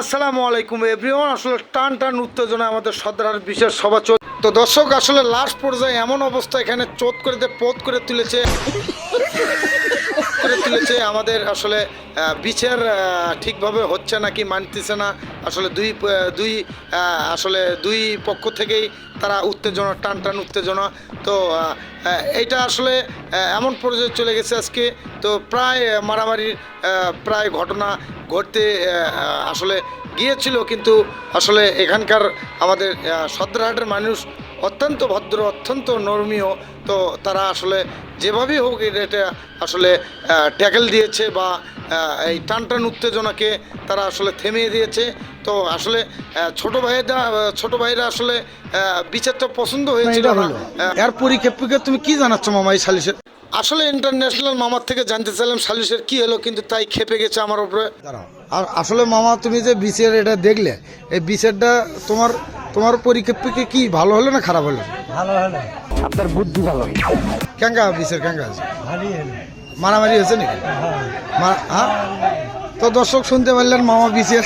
আসসালামু আলাইকুম এভরিওয়ান। আসলে টান টান উত্তেজনা আমাদের সদরার বিশেষ সভা চল তো দর্শক, আসলে লাস্ট পর্যায়ে এমন অবস্থা এখানে চোট করে দিয়ে পোত করে তুলেছে। করে তুলেছে। আমাদের আসলে বিচার ঠিকভাবে হচ্ছে নাকি মানতেছে না, আসলে দুই দুই আসলে দুই পক্ষ থেকেই তারা উত্তেজনা, টান টান উত্তেজনা। তো এইটা আসলে এমন পর্যায়ে চলে গেছে আজকে। তো প্রায় মারামারির প্রায় ঘটনা ঘটতে আসলে গিয়েছিল, কিন্তু আসলে এখানকার আমাদের সদরহাটের মানুষ অত্যন্ত ভদ্র অত্যন্ত নর্মীয়। তো তারা আসলে যেভাবেই হোক এটা আসলে ট্যাকেল দিয়েছে বা এই টান টান উত্তেজনাকে তারা আসলে থেমিয়ে দিয়েছে। তো আসলে ছোট ভাইয়েরা ছোট ভাইরা আসলে বিচারটা পছন্দ হয়েছিল না। এর পরিপ্রেক্ষিতে তুমি কি জানাচ্ছ মামা এই সালিশের? আসলে ইন্টারন্যাশনাল মামার থেকে জানতে চাইলাম সালিশের কি হলো কিন্তু তাই খেপে গেছে আমার উপরে। আর আসলে মামা তুমি যে বিচের এটা দেখলে এই বিচেরটা তোমার তোমার পরিপ্রেক্ষিতে কি? ভালো হলো না খারাপ হলো? ভালো হলো। আপনার বুদ্ধি ভালো। কেঙ্গা বিচের কেঙ্গা আছে? ভালোই হলো। মারামারি হয়েছে নাকি? হ্যাঁ। মা- হ্যাঁ? তো দর্শক শুনতে পারলেন মামা বিচের